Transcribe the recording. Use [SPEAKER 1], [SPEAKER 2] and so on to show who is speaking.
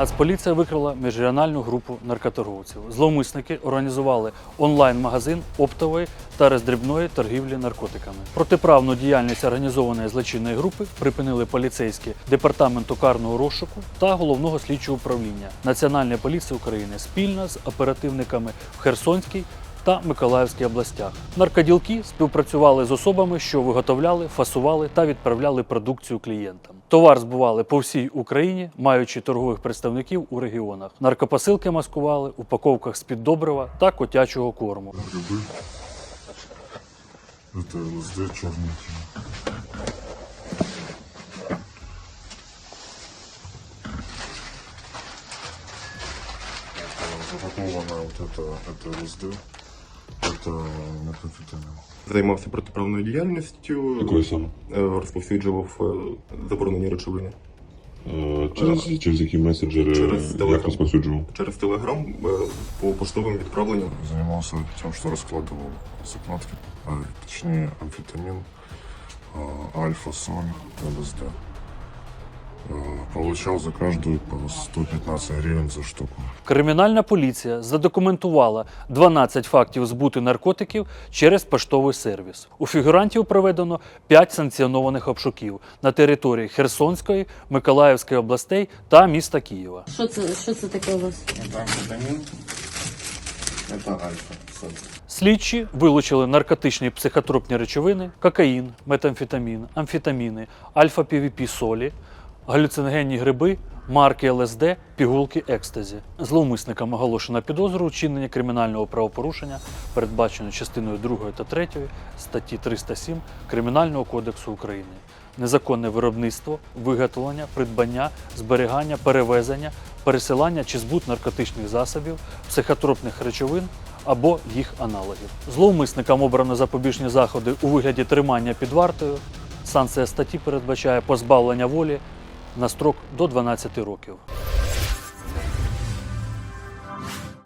[SPEAKER 1] Нацполіція викрила міжрегіональну групу наркоторговців. Зловмисники організували онлайн-магазин оптової та роздрібної торгівлі наркотиками. Протиправну діяльність організованої злочинної групи припинили поліцейські департаменту карного розшуку та головного слідчого управління Національної поліції України спільно з оперативниками в Херсонській та Миколаївській областях. Наркоділки співпрацювали з особами, що виготовляли, фасували та відправляли продукцію клієнтам. Товар збували по всій Україні, маючи торгових представників у регіонах. Наркопосилки маскували в упаковках з-під добрива та котячого корму.
[SPEAKER 2] грибы. Это ЛСД черненький. Это Запаковано вот это, это ЛСД, это метамфетамин.
[SPEAKER 3] Займався протиправною діяльністю,
[SPEAKER 4] Якою саме?
[SPEAKER 3] е, розповсюджував е, заборонені речовини.
[SPEAKER 4] Е, Через, через які меседжери
[SPEAKER 3] Через
[SPEAKER 4] як розповсюджував?
[SPEAKER 3] Через Телеграм по поштовим відправленням.
[SPEAKER 2] Занимался тем, что раскладывал закладки, а, точнее амфетамин, альфа-соль, ЛСД. А, Получал за каждую по 115 гривен за штуку.
[SPEAKER 1] Кримінальна поліція задокументувала 12 фактів збуту наркотиків через поштовий сервіс. У фігурантів проведено 5 санкціонованих обшуків на території Херсонської, Миколаївської областей та міста Києва.
[SPEAKER 5] Що це, що це таке у вас?
[SPEAKER 2] Амфетамин, это альфа, соль.
[SPEAKER 1] Слідчі вилучили наркотичні психотропні речовини, кокаїн, метамфетамін, амфетаміни, альфа-півіпі солі, галюциногенні гриби, марки ЛСД, пігулки екстазі. Зловмисникам оголошено підозру у чиненні кримінального правопорушення, передбачено частиною 2 та 3 статті 307 Кримінального кодексу України. Незаконне виробництво, виготовлення, придбання, зберігання, перевезення, пересилання чи збут наркотичних засобів, психотропних речовин або їх аналогів. Зловмисникам обрано запобіжні заходи у вигляді тримання під вартою. Санкція статті передбачає позбавлення волі на строк до 12 років.